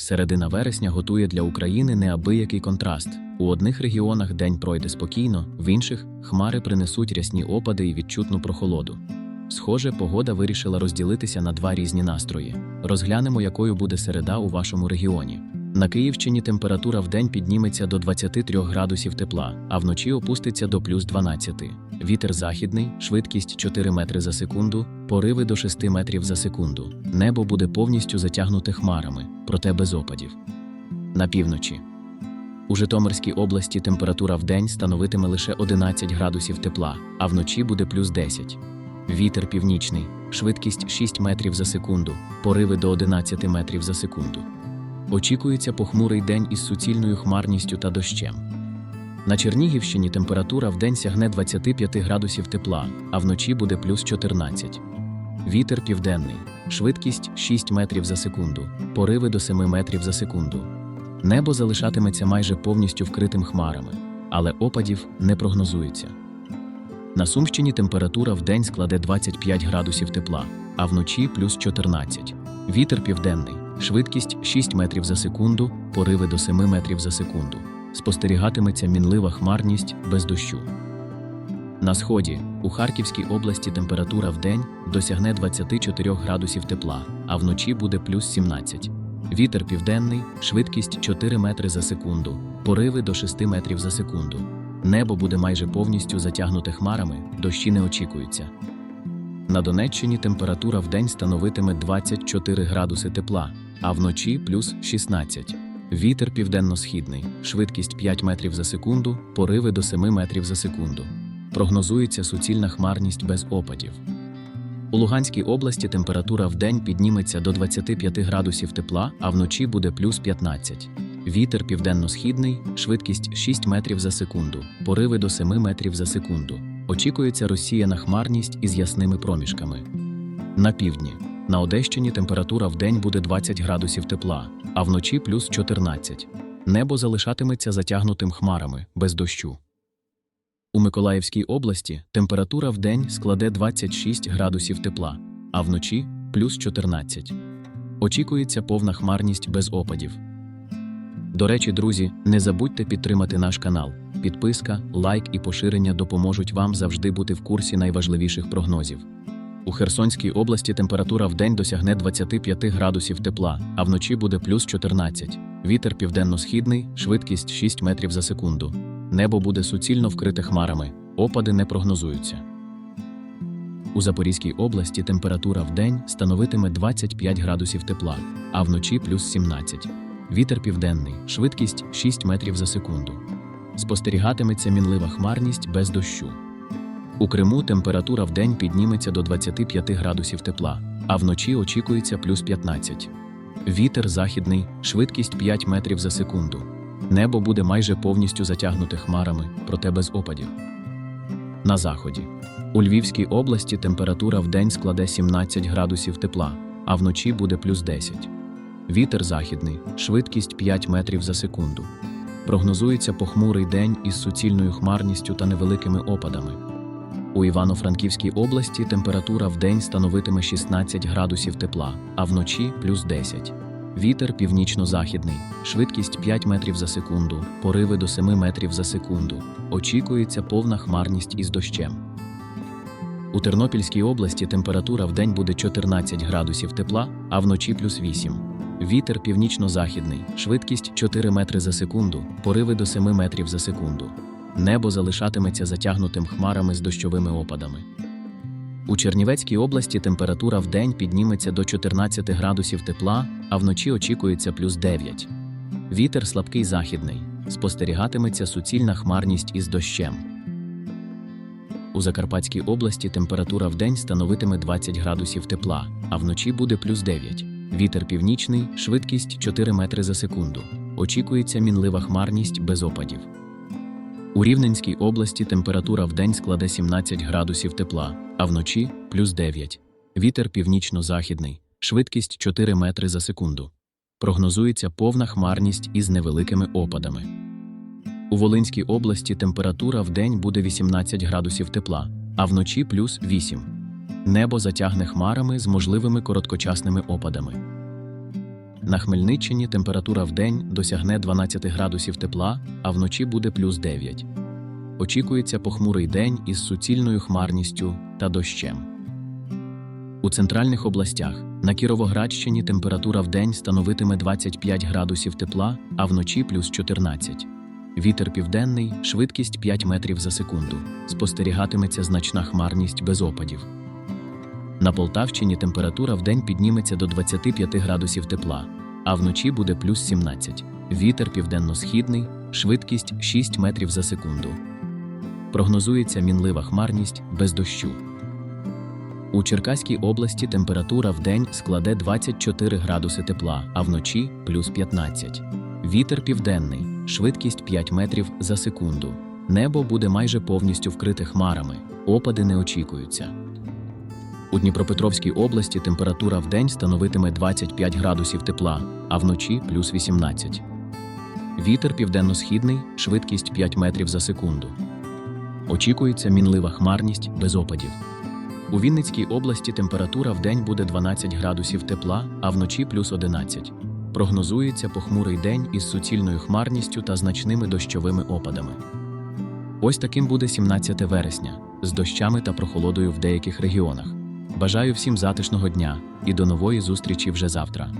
Середина вересня готує для України неабиякий контраст. У одних регіонах день пройде спокійно, в інших хмари принесуть рясні опади і відчутну прохолоду. Схоже, погода вирішила розділитися на два різні настрої. Розглянемо, якою буде середа у вашому регіоні. На Київщині температура вдень підніметься до 23 градусів тепла, а вночі опуститься до плюс 12. Вітер західний, швидкість 4 метри за секунду, пориви до 6 метрів за секунду. Небо буде повністю затягнуте хмарами, проте без опадів. На півночі. У Житомирській області температура вдень становитиме лише 11 градусів тепла, а вночі буде плюс 10. Вітер північний, швидкість 6 метрів за секунду, пориви до 11 метрів за секунду. Очікується похмурий день із суцільною хмарністю та дощем. На Чернігівщині температура вдень сягне 25 градусів тепла, а вночі буде плюс 14. Вітер південний, швидкість 6 метрів за секунду, пориви до 7 метрів за секунду. Небо залишатиметься майже повністю вкритим хмарами, але опадів не прогнозується. На Сумщині температура вдень складе 25 градусів тепла, а вночі плюс 14. Вітер південний, швидкість 6 метрів за секунду, пориви до 7 метрів за секунду. Спостерігатиметься мінлива хмарність без дощу. На сході у Харківській області температура вдень досягне 24 градусів тепла, а вночі буде плюс 17. Вітер південний, швидкість 4 метри за секунду, пориви до 6 метрів за секунду. Небо буде майже повністю затягнуте хмарами, дощі не очікуються. На Донеччині температура вдень становитиме 24 градуси тепла, а вночі плюс 16. Вітер південно-східний, швидкість 5 метрів за секунду, пориви до 7 метрів за секунду. Прогнозується суцільна хмарність без опадів. У Луганській області температура вдень підніметься до 25 градусів тепла, а вночі буде плюс 15. Вітер південно-східний, швидкість 6 метрів за секунду, пориви до 7 метрів за секунду. Очікується розсіяна хмарність із ясними проміжками. На півдні. На Одещині температура вдень буде 20 градусів тепла, а вночі плюс 14. Небо залишатиметься затягнутим хмарами, без дощу. У Миколаївській області температура вдень складе 26 градусів тепла, а вночі плюс 14. Очікується повна хмарність без опадів. До речі, друзі, не забудьте підтримати наш канал. Підписка, лайк і поширення допоможуть вам завжди бути в курсі найважливіших прогнозів. У Херсонській області температура вдень досягне 25 градусів тепла, а вночі буде плюс 14. Вітер південно-східний, швидкість 6 метрів за секунду. Небо буде суцільно вкрите хмарами, опади не прогнозуються. У Запорізькій області температура вдень становитиме 25 градусів тепла, а вночі плюс 17. Вітер південний, швидкість 6 метрів за секунду. Спостерігатиметься мінлива хмарність без дощу. У Криму температура вдень підніметься до 25 градусів тепла, а вночі очікується плюс 15. Вітер західний, швидкість 5 метрів за секунду. Небо буде майже повністю затягнуте хмарами, проте без опадів. На заході. У Львівській області температура вдень складе 17 градусів тепла, а вночі буде плюс 10. Вітер західний, швидкість 5 метрів за секунду. Прогнозується похмурий день із суцільною хмарністю та невеликими опадами. У Івано-Франківській області температура вдень становитиме 16 градусів тепла, а вночі плюс 10. Вітер північно-західний, швидкість 5 метрів за секунду, пориви до 7 метрів за секунду. Очікується повна хмарність із дощем. У Тернопільській області температура вдень буде 14 градусів тепла, а вночі плюс 8. Вітер північно-західний, швидкість 4 метри за секунду, пориви до 7 метрів за секунду. Небо залишатиметься затягнутим хмарами з дощовими опадами. У Чернівецькій області температура вдень підніметься до 14 градусів тепла, а вночі очікується плюс 9. Вітер слабкий західний. Спостерігатиметься суцільна хмарність із дощем. У Закарпатській області температура вдень становитиме 20 градусів тепла, а вночі буде плюс 9. Вітер північний, швидкість 4 метри за секунду. Очікується мінлива хмарність без опадів. У Рівненській області температура вдень складе 17 градусів тепла, а вночі плюс 9. Вітер північно-західний, швидкість 4 метри за секунду. Прогнозується повна хмарність із невеликими опадами. У Волинській області температура вдень буде 18 градусів тепла, а вночі плюс 8. Небо затягне хмарами з можливими короткочасними опадами. На Хмельниччині температура вдень досягне 12 градусів тепла, а вночі буде плюс 9. Очікується похмурий день із суцільною хмарністю та дощем. У центральних областях на Кіровоградщині температура вдень становитиме 25 градусів тепла, а вночі плюс 14. Вітер південний, швидкість 5 метрів за секунду. Спостерігатиметься значна хмарність без опадів. На Полтавщині температура вдень підніметься до 25 градусів тепла, а вночі буде плюс 17. Вітер південно-східний, швидкість 6 метрів за секунду. Прогнозується мінлива хмарність без дощу. У Черкаській області температура вдень складе 24 градуси тепла, а вночі плюс 15. Вітер південний, швидкість 5 метрів за секунду. Небо буде майже повністю вкрите хмарами, опади не очікуються. У Дніпропетровській області температура вдень становитиме 25 градусів тепла, а вночі плюс 18. Вітер південно-східний, швидкість 5 метрів за секунду. Очікується мінлива хмарність без опадів. У Вінницькій області температура вдень буде 12 градусів тепла, а вночі плюс 11. Прогнозується похмурий день із суцільною хмарністю та значними дощовими опадами. Ось таким буде 17 вересня з дощами та прохолодою в деяких регіонах. Бажаю всім затишного дня і до нової зустрічі вже завтра.